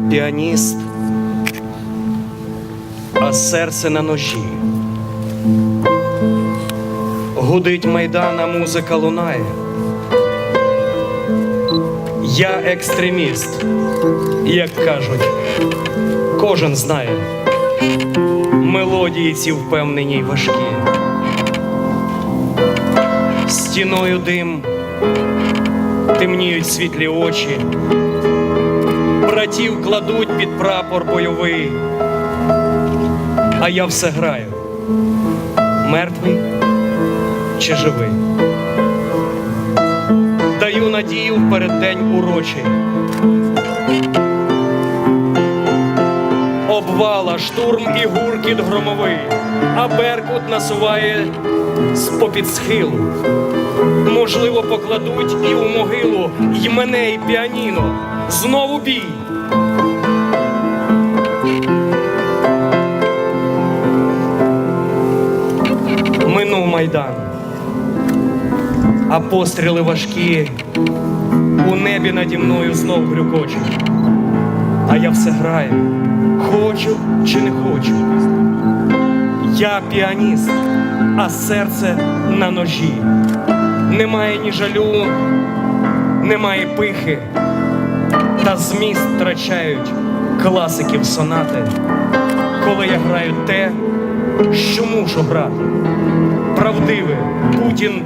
Піаніст, а серце на ножі. Гудить майдана, музика лунає. Я екстреміст, як кажуть, кожен знає. Мелодії ці впевнені й важкі. Стіною дим, темніють світлі очі братів кладуть під прапор бойовий, а я все граю. Мертвий чи живий? Даю надію в переддень урочий. Обвала, штурм і гуркіт громовий, а беркут насуває з попід схилу. Можливо, покладуть і у могилу й мене, і піаніно. Знову бій. Минув майдан, а постріли важкі у небі наді мною знов грюкочуть. А я все граю, хочу чи не хочу. Я піаніст, а серце на ножі. Немає ні жалю, немає пихи, та зміст втрачають класиків сонати, коли я граю те, що мушу брати. Правдиве, Путін